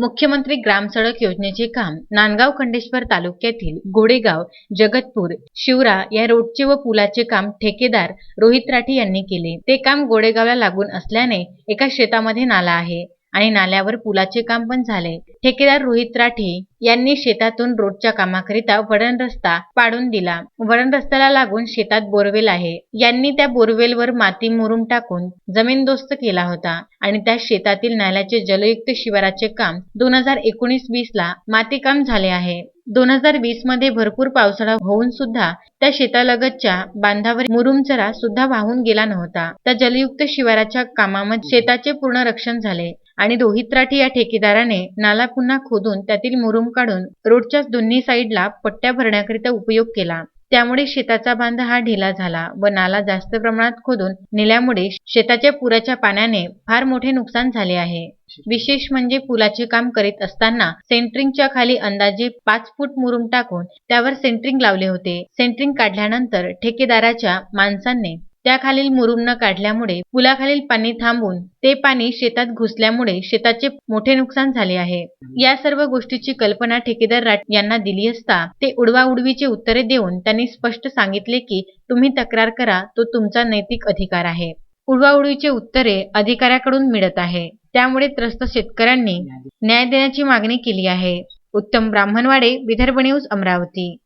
मुख्यमंत्री ग्राम सडक योजनेचे काम नांदगाव खंडेश्वर तालुक्यातील गोडेगाव जगतपूर शिवरा या रोडचे व पुलाचे काम ठेकेदार रोहित राठी यांनी केले. ते काम गोडेगावला लागून असल्याने एका शेतामध्ये नाला आहे. आणि नाल्यावर पुलाचे काम पण झाले. ठेकेदार रोहित राठे यांनी शेतातून रोडच्या कामाकरिता वळण रस्ता पाडून दिला. वळण रस्त्याला लागून शेतात बोरवेल आहे. यांनी त्या बोरवेलवर माती मुरुम टाकून जमीनदोस्त केला होता आणि त्या शेतातील नाल्याचे जलयुक्त शिवाराचे काम दोन हजार एकोणीस वीस ला माती काम झाले आहे. दोन हजार वीसमध्ये भरपूर पावसाळा होऊन सुद्धा त्या शेतालगतच्या बांधावर मुरुमचरा सुद्धा वाहून गेला नव्हता. त्या जलयुक्त शिवाराच्या कामामध्ये शेताचे पूर्ण रक्षण झाले. आणि दोहित्राठी या ठेकेदाराने नाला पुन्हा खोदून त्यातील मुरुम काढून रोडच्या दोन्ही साईडला पट्ट्या भरण्याकरिता उपयोग केला. त्यामुळे शेताचा बांध हा ढिला झाला व नाला जास्त प्रमाणात खोदून नेल्यामुळे शेताच्या पुराच्या पाण्याने फार मोठे नुकसान झाले आहे. विशेष म्हणजे पुलाचे काम करीत असताना सेंट्रिंगच्या खाली अंदाजे पाच फूट मुरुम टाकून त्यावर सेंट्रिंग लावले होते. सेंट्रिंग काढल्यानंतर ठेकेदाराच्या माणसांनी त्याखालील मुरुम न काढल्यामुळे पुलाखालील पाणी थांबून ते पाणी शेतात घुसल्यामुळे शेताचे मोठे नुकसान झाले आहे. या सर्व गोष्टीची कल्पना ठेकेदार राट यांना दिली असता ते उडवाउडवीचे उत्तरे देऊन त्यांनी स्पष्ट सांगितले की तुम्ही तक्रार करा तो तुमचा नैतिक अधिकार आहे. उडवाउडवीचे उत्तरे अधिकाऱ्याकडून मिळत आहे. त्यामुळे त्रस्त शेतकऱ्यांनी न्याय देण्याची मागणी केली आहे. उत्तम ब्राह्मणवाडे विदर्भ न्यूज अमरावती.